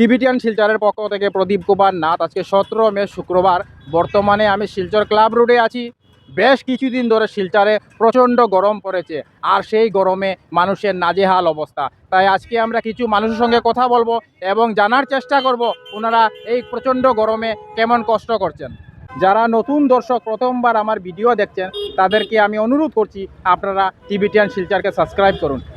Tibetan শিলচরের পক্ষ থেকে প্রদীপ কুমার নাথ আজকে সতেরো মে শুক্রবার। বর্তমানে আমি শিলচর ক্লাব রোডে আছি। বেশ কিছুদিন ধরে শিলচরে প্রচণ্ড গরম পড়েছে আর সেই গরমে মানুষের নাজেহাল অবস্থা। তাই আজকে আমরা কিছু মানুষের সঙ্গে কথা বলব এবং জানার চেষ্টা করব ওনারা এই প্রচণ্ড গরমে কেমন কষ্ট করছেন। যারা নতুন দর্শক প্রথমবার আমার ভিডিও দেখছেন, তাদেরকে আমি অনুরোধ করছি আপনারা টিবিটিয়ান শিলচারকে সাবস্ক্রাইব করুন।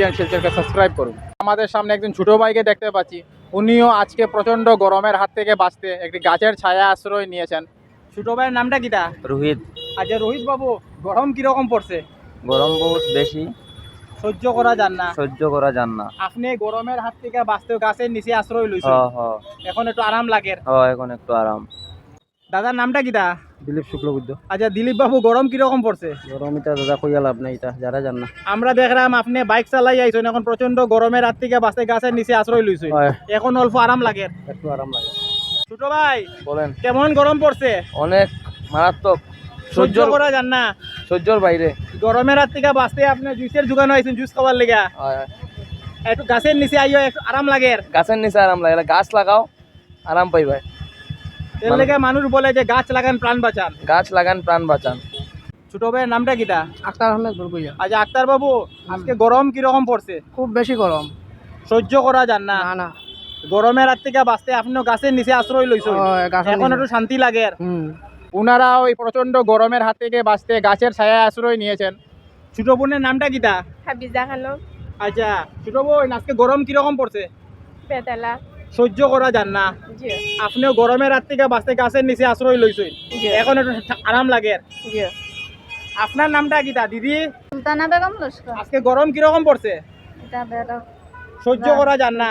টিভিটিএন শিলচারকে সাবস্ক্রাইব করুন। আমাদের সামনে একজন ছোটো ভাইকে দেখতে পাচ্ছি। উনিও আজকে প্রচণ্ড গরমের হাত থেকে বাঁচতে একটি গাছের ছায়া আশ্রয় নিয়েছেন। ছোটো ভাইয়ের নামটা কিটা রোহিত। আচ্ছা রোহিত বাবু গরম কীরকম পড়ছে? গরম বহুত বেশি। সহ্য করা যান না। সহ্য করা যান না। আপনি গরমের হাত থেকে বাঁচতে গাছের নিচে আশ্রয় লইছেন। এখন একটু আরাম লাগে। এখন একটু আরাম। দাদার নামটা কিটা? দিলীপ শুক্লবুদ্ধ আচ্ছা দিলীপ বাবু গরম কীরকম পড়ছে? গরম এটা দাদা কইয়া লাভ নাই এটা যারা জান না। আমরা দেখলাম আপনি বাইক চালাই আইছেন এখন প্রচণ্ড গরমের রাত থেকে বাঁচতে গাছের নিচে আশ্রয় লইছেন। হয়। এখন অল্প আরাম লাগে। একটু আরাম লাগে। ছোট ভাই বলেন। কেমন গরম পড়ছে? অনেক মারাত্মক। সহ্য করা যান না। সহ্যর বাইরে। গরমের রাত থেকে বাঁচতে আপনি জুসের যোগানো আইছেন জুস খাবার লেগে। একটু গাছের নিচে আইও একটু আরাম লাগে। গাছের নিচে আরাম লাগে। গাছ লাগাও আরাম পাইবাই এর লেগে মানুষ বলে যে গাছ লাগান প্রাণ বাঁচান। গাছ লাগান প্রাণ বাঁচান। ছোট ভাইয়ের নামটা কিটা? আক্তার আহমেদ বরগুইয়া। আচ্ছা আক্তার বাবু আজকে গরম কীরকম পড়ছে? খুব বেশি গরম। সহ্য করা যান না। না না। গরমের হাত থেকে বাঁচতে আপনিও গাছের নিচে আশ্রয় গাছের এখন একটু শান্তি লাগে হুম। ওনারা ওই প্রচণ্ড গরমের হাত থেকে বাঁচতে গাছের ছায়া আশ্রয় নিয়েছেন। ছোট বোনের নামটা কিটা? হাবিজা খানম। আচ্ছা ছোট বোন আজকে গরম কীরকম পড়ছে? পেতালা সহ্য করা যান না। জি। আপনিও গরমের হাত থেকে বাঁচতে গাছের নিচে আশ্রয় লইছেন এখন একটু আরাম লাগে। আপনার নামটা কিটা দিদি? সুলতানা বেগম লস্কর। আজকে গরম কীরকম পড়ছে? সহ্য করা যান না।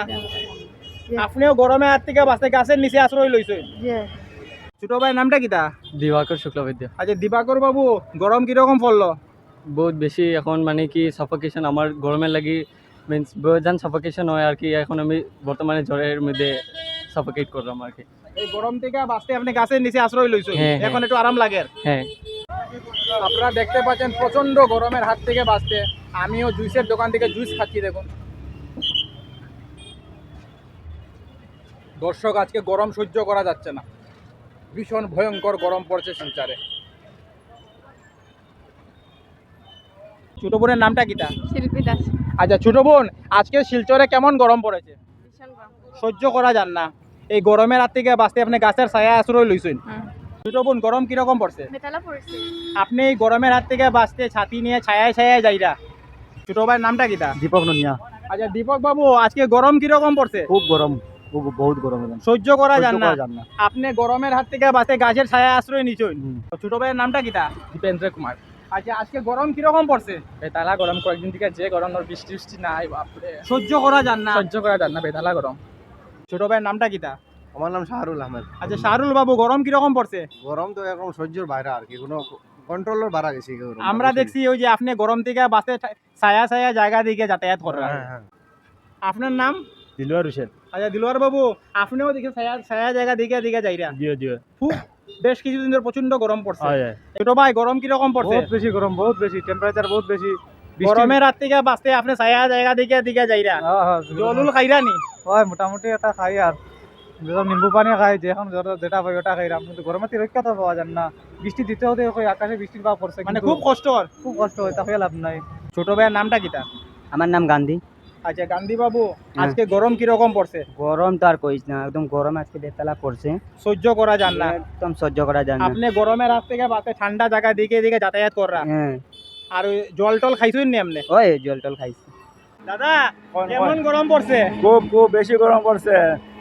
আপনিও গরমের হাত থেকে বাঁচতে গাছের নিচে আশ্রয় লইছেন ছোট ভাইয়ের নামটা কিটা দিবাকর শুক্লবৈদ্য। আচ্ছা দিবাকর বাবু গরম কীরকম পড়ল? বহুত বেশি এখন মানে কি সাফোকেশন আমার গরমের লাগি মিন্স বেজান সাফোকেশন হয় আর কি এখন আমি বর্তমানে জ্বরের মধ্যে সাফোকেট করলাম আর কি। এই গরম থেকে বাঁচতে আপনি গাছের নিচে আশ্রয় লইছেন হ্যাঁ, হ্যাঁ। এখন একটু আরাম লাগে। হ্যাঁ। আপনারা দেখতে পাচ্ছেন প্রচণ্ড গরমের হাত থেকে বাঁচতে। আমিও জুইসের দোকান থেকে জুইস খাচ্ছি দেখুন। দর্শক আজকে গরম সহ্য করা যাচ্ছে না। ভীষণ ভয়ঙ্কর গরম পড়ছে শিলচারে ছোট বোনের নামটা কিটা? শিল্পী দাস। আচ্ছা ছোট বোন আজকে শিলচরে কেমন গরম পড়েছে? সহ্য করা যান না। এই গরমের হাত থেকে বাঁচতে আপনি গাছের ছায়া আশ্রয় লইছেন। ছোট বোন গরম কীরকম পড়ছে? আপনি এই গরমের হাত থেকে বাঁচতে ছাতি নিয়ে ছায়ায় ছায়ায় যাইরা। ছোট ভাইয়ের নামটা কিটা? দীপক ননিয়া। আচ্ছা দীপক বাবু আজকে গরম কীরকম পড়ছে? খুব গরম বহুত গরম সহ্য করা যান না। যান না। আপনি গরমের হাত থেকে বাঁচতে গাছের ছায়া আশ্রয় নিচ্ছেন ছোট ভাইয়ের নামটা কিটা? দীপেন্দ্র কুমার। আচ্ছা আজকে গরম কীরকম পড়ছে? বেতালা গরম কয়েকদিন থেকে যে গরম আর বৃষ্টি বৃষ্টি নাই বাপরে। সহ্য করা যান না। সহ্য করা যান না বেতালা গরম। ছোট ভাইয়ের নামটা কিটা আমার নাম শাহরুল আহমেদ। আচ্ছা শাহরুল বাবু গরম কীরকম পড়ছে? গরম তো এখন সহ্যর বাইরে আর কি কোনো কন্ট্রোলের বাইরে গেছে আমরা দেখছি ওই যে আপনি গরম থেকে বাসে ছায়া ছায়া জায়গা দিকে যাতায়াত করেন। হ্যাঁ হ্যাঁ। আপনার নাম? দিলওয়ার হোসেন আচ্ছা দিলওয়ার বাবু আপনিও দেখে ছায়া ছায়া জায়গা দিকে দিকে যাইরা জিও জিও খুব বেশ কিছুদিন ধরে প্রচণ্ড গরম পড়ছে হয়। ছোট ভাই গরম কীরকম পড়ছে বহুত বেশি গরম বহুত বেশি টেম্পারেচার বহুত বেশি গরমের রাত থেকে বাঁচতে আপনি ছায়া জায়গা দিকে দিকে যাইরা জলুল খাইরা নি? হয় মোটামুটি এটা খাই আর যেরকম নিম্বু পানি খাই যে এখন জ্বর যেটা পাই ওটা খাই কিন্তু গরমে রক্ষা তো পাওয়া যায় না। বৃষ্টি দিতে হতে ওই আকাশে বৃষ্টির বা পড়ছে মানে খুব কষ্ট খুব কষ্ট হয় তাকে লাভ নাই। ছোট ভাইয়ের নামটা কিটা আমার নাম গান্ধী। আচ্ছা গান্ধী বাবু আজকে গরম কীরকম পড়ছে? গরম তো আর কইস না একদম গরম আজকে বেতলা পড়ছে। সহ্য করা যান না। একদম সহ্য করা যায় না। আপনি গরমের রাত থেকে বাঁচতে ঠান্ডা জায়গা দিকে দিকে যাতায়াত করা হ্যাঁ। আর ওই জল টল খাইছুন নি আপনি? ওই জল টল খাইছি। দাদা কেমন গরম পড়ছে? খুব খুব বেশি গরম পড়ছে।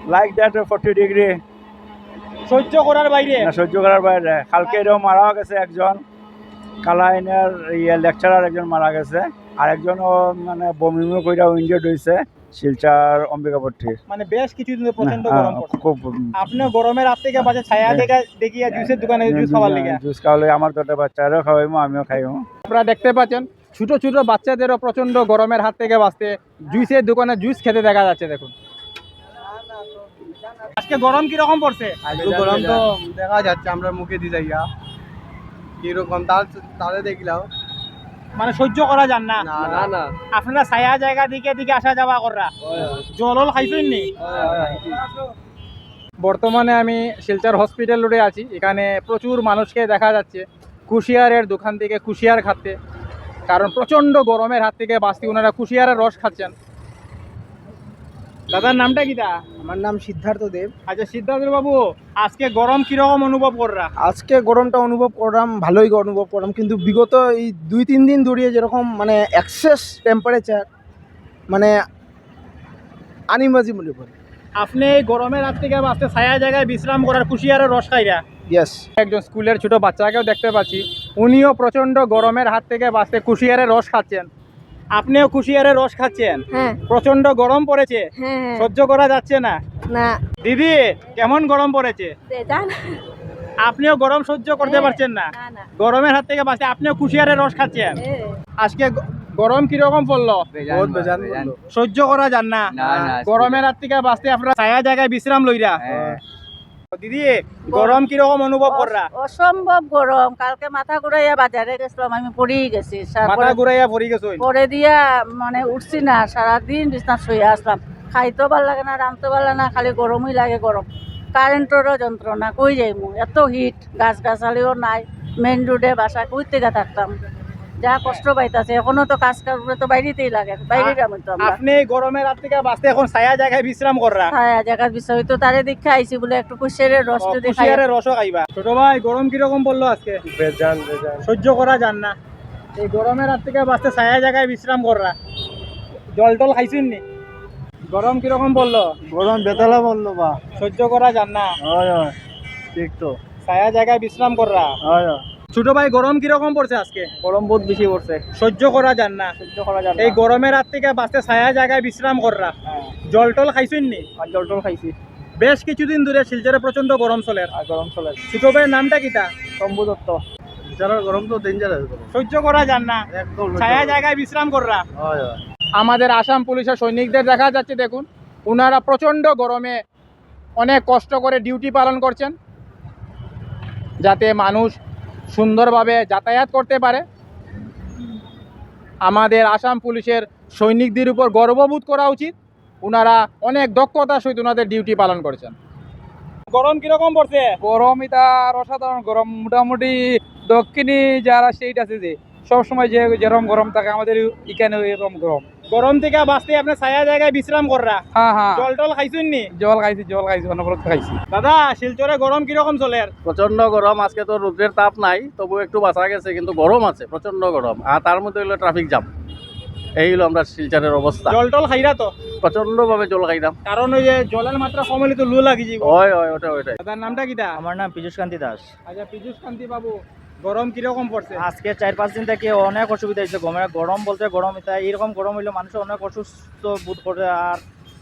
লাইক দ্যাট ফর্টি ডিগ্রি সহ্য করার বাইরে? সহ্য করার বাইরে। কালকে এরকম মারাও গেছে একজন। কালাইনের ইয়ে লেকচারার একজন মারা গেছে। আর একজন ও মানে বমি বমি কইরা ইনজিয়ার্ড হয়েছে শিলচার অম্বিকাপট্টি মানে বেশ কিছুদিন ধরে প্রচণ্ড গরম খুব আপনি গরমের রাত থেকে বাজে ছায়া থেকে দেখিয়া জুসের দোকানে জুস খাবার লিগে। জুস খাওয়ালে আমার দুটা বাচ্চারও খাওয়াইমো আমিও খাইমো। আপনারা দেখতে পাচ্ছেন ছোট ছোট বাচ্চাদেরও প্রচণ্ড গরমের হাত থেকে বাঁচতে জুসের দোকানে জুস খেতে দেখা যাচ্ছে দেখুন। আজকে গরম কীরকম পড়ছে? আজকে গরম তো দেখা যাচ্ছে আমরা মুখে দিয়ে যাইয়া। কীরকম তার তারে দেখলাম। মানে সহ্য করা যান না। না না না। আপনারা ছায়া জায়গা দিকে দিকে আসা যাওয়া করা জলল খাইছেন নি? বর্তমানে আমি শিলচর হসপিটাল রোডে আছি। এখানে প্রচুর মানুষকে দেখা যাচ্ছে। কুশিয়ারের দোকান থেকে কুশিয়ার খাচ্ছে। কারণ প্রচণ্ড গরমের হাত থেকে বাঁচতে ওনারা কুশিয়ারের রস খাচ্ছেন। দাদার নামটা কিটা আমার নাম সিদ্ধার্থ দেব। আচ্ছা সিদ্ধার্থ বাবু আজকে গরম কীরকম অনুভব কররা? আজকে গরমটা অনুভব করলাম ভালোই অনুভব করলাম। কিন্তু বিগত এই দুই তিন দিন ধরিয়ে যেরকম মানে এক্সেস টেম্পারেচার মানে আনিমাজি মনে করি আপনি এই গরমের হাত থেকে বাঁচতে ছায়া জায়গায় বিশ্রাম করার কুশিয়ারের রস খাইরা? ইয়েস একজন স্কুলের ছোট বাচ্চাকেও দেখতে পাচ্ছি উনিও প্রচণ্ড গরমের হাত থেকে বাঁচতে কুশিয়ারের রস খাচ্ছেন। আপনিও কুশিয়ারের রস খাচ্ছেন। হ্যাঁ। প্রচণ্ড গরম পড়েছে। হ্যাঁ হ্যাঁ। সহ্য করা যাচ্ছে না। না। দিদি কেমন গরম পড়েছে? আপনিও গরম সহ্য করতে। পারছেন না। না না। গরমের হাত থেকে বাঁচতে আপনিও কুশিয়ারের রস খাচ্ছেন। আজকে গরম কীরকম পড়ল। সহ্য করা যান না। গরমের হাত থেকে বাঁচতে আপনারা ছায়া জায়গায় বিশ্রাম লইরা। দিদি গরম কীরকম অনুভব কররা অসম্ভব গরম কালকে মাথা ঘুরাইয়া বাজারে গেছিলাম আমি পড়েই গেছি। মাথা ঘুরাইয়া পড়ি গেছো পরে দিয়া মানে উঠছি না সারাদিন বিছনা শুয়ে আসলাম খাইতেও ভালো লাগে না রাঁধতেও ভালো লাগে না খালি গরমই লাগে গরম কারেন্টেরও যন্ত্রণা কই যাইমু এত হিট গাছ গাছালিও নাই। মেন রোডে বাসা কই থেকে থাকতাম। যা কষ্ট পাইতাছে এখনও তো কাজ করলে তো বাইরেতেই লাগে বাইরে যাব তো আপনি এই গরমের রাত থেকে বাঁচতে এখন ছায়া জায়গায় বিশ্রাম কররা। ছায়া জায়গা বিষয় তো তারে দীক্ষা আইছি বলে একটু কুশেরের রস যদি খাই। কুশিয়ারের রসও খাইবা। ছোট ভাই গরম কীরকম পড়ল আজকে? বেজান বেজান সহ্য করা যান না। এই গরমের রাত থেকে বাঁচতে ছায়া জায়গায় বিশ্রাম কররা। জল টল খাইছেন নি? গরম কীরকম পড়ল? গরম বেতালা বলল বা। সহ্য করা যান না। ঠিক তো। ছায়া জায়গায় বিশ্রাম কররা। হয় হয়। ছোট ভাই গরম কীরকম পড়ছে আজকে? গরম বহুত বেশি পড়ছে। সহ্য করা যান না। সহ্য করা যাবে এই গরমের রাত থেকে বাঁচতে ছায়া জায়গায় বিশ্রাম কররা। জল টল খাইছেন নি? আর জল টল খাইছি। বেশ কিছুদিন ধরে শিলচরে প্রচণ্ড গরম চলে। আর গরম চলে। ছোট ভাইয়ের নামটা কিটা? শম্ভু দত্ত। বিচারের গরম তো ডেঞ্জারাস সহ্য করা যান না। একদম ছায়া জায়গায় বিশ্রাম কররা। হয় হয়। আমাদের আসাম পুলিশের সৈনিকদের দেখা যাচ্ছে দেখুন। ওনারা প্রচণ্ড গরমে অনেক কষ্ট করে ডিউটি পালন করছেন। যাতে মানুষ সুন্দরভাবে যাতায়াত করতে পারে। আমাদের আসাম পুলিশের সৈনিকদের উপর গর্ববোধ করা উচিত। ওনারা অনেক দক্ষতার সহিত ওনাদের ডিউটি পালন করেছেন। গরম কীরকম পড়ছে? গরম এটা অসাধারণ গরম। মোটামুটি দক্ষিণী যারা স্টেট আছে যে সবসময় যে যেরকম গরম থাকে আমাদের এখানে এরকম গরম। গরম থেকে বাঁচতে আপনি ছায়া জায়গায় বিশ্রাম কররা। হ্যাঁ হ্যাঁ। জল টল খাইছেন নি? জল খাইছি জল খাইছি অনবরত খাইছি। দাদা শিলচরে গরম কীরকম চলে? প্রচণ্ড গরম আজকে তো রোদ্রের তাপ নাই তবু একটু বাঁচা গেছে কিন্তু গরম আছে প্রচণ্ড গরম। আর তার মধ্যে হলো ট্রাফিক জ্যাম এই হলো আমরা শিলচরের অবস্থা। জল টল খাইরা তো? প্রচণ্ড ভাবে জল খাইলাম। কারণ ওই যে জলের মাত্রা কম হলে তো লু লাগি যাব হয় হয় ওটা ওইটাই। দাদার নামটা কিটা আমার নাম পীযুষ কান্তি দাস। আচ্ছা পীযুষ কান্তি বাবু। গরম কীরকম পড়ছে? আজকে চার পাঁচ দিন থেকে অনেক অসুবিধা হয়েছে গরমে গরম বলতে গরম এটা এরকম গরম হইলে মানুষ অনেক অসুস্থ বোধ করে আর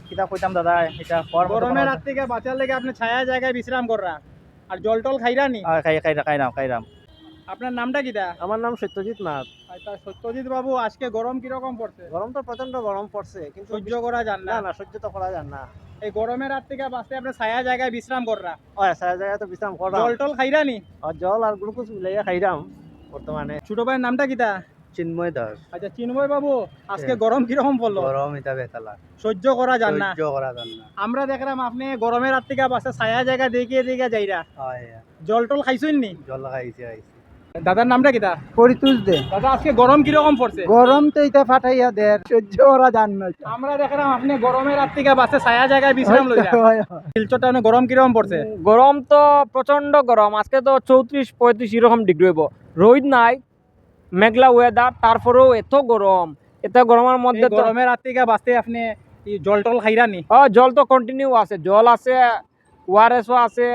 কিতা কইতাম দাদা এটা গরমের রাত থেকে বাঁচার লেগে আপনি ছায়া জায়গায় বিশ্রাম কররা আর জল টল খাইরা নি? আহ, খাই খাই খাইরাম খাইরাম। আপনার নামটা কিটা আমার নাম সত্যজিৎ নাথ। আচ্ছা সত্যজিৎ বাবু আজকে গরম কীরকম পড়ছে? গরম তো প্রচণ্ড গরম পড়ছে কিন্তু সহ্য করা যান না। না সহ্য তো করা যায় না। এই গরমের রাত থেকে বাঁচতে আপনি ছায়া জায়গায় বিশ্রাম কররা। হয় সারা জায়গায় তো বিশ্রাম করা। জল টল খাইরা নি? আর জল আর গ্লুকোজ মিলাইয়া খাইরাম বর্তমানে। ছোট ভাইয়ের নামটা কিটা চিন্ময় দাস। আচ্ছা চিন্ময় বাবু আজকে গরম কীরকম পড়ল? গরম এটা বেতালা। সহ্য করা যান না। সহ্য করা যান না। আমরা দেখলাম আপনি গরমের রাত থেকে বাঁচতে ছায়া জায়গা দেখিয়ে দেখিয়ে যাইরা। হয়। জল টল খাইছেন নি? জল খাইছি খাইছি। দাদার নামটা কিটা পরিতুষ দে। দাদা আজকে গরম কীরকম পড়ছে? গরম তো এটা ফাটাইয়া দে সহ্য করা যান না আমরা দেখলাম আপনি গরমের রাত থেকে বাসে ছায়া জায়গায় বিশ্রাম লইরা শিলচরটা অনেক গরম কীরকম পড়ছে? গরম তো প্রচণ্ড গরম আজকে তো চৌত্রিশ পঁয়ত্রিশ এরকম ডিগ্রি হইব। রোদ নাই মেঘলা ওয়েদার তারপরেও এত গরম এত গরমের মধ্যে তো গরমের রাত থেকে বাঁচতে আপনি জল টল খাইরা নি ও জল তো কন্টিনিউ আছে জল আছে ওআরএসও আছে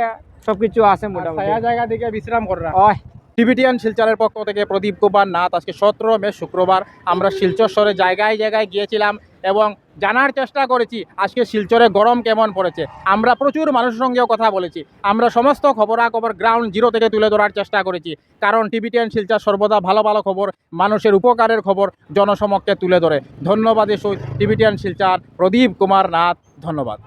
সবকিছু আছে মোটামুটি। ছায়া জায়গা থেকে বিশ্রাম কররা ওই টিবিটিয়ান শিলচরের পক্ষ থেকে প্রদীপ কুমার নাথ। আজকে সতেরো মে শুক্রবার আমরা শিলচর জায়গায় জায়গায় গিয়েছিলাম এবং জানার চেষ্টা করেছি আজকে শিলচরে গরম কেমন পড়েছে। আমরা প্রচুর মানুষের সঙ্গেও কথা বলেছি। আমরা সমস্ত খবরাখবর গ্রাউন্ড জিরো থেকে তুলে ধরার চেষ্টা করেছি। কারণ টিবিটিয়ান শিলচর সর্বদা ভালো ভালো খবর, মানুষের উপকারের খবর জনসমক্ষে তুলে ধরে। ধন্যবাদ টিবিটিয়ান শিলচর, প্রদীপ কুমার নাথ, ধন্যবাদ।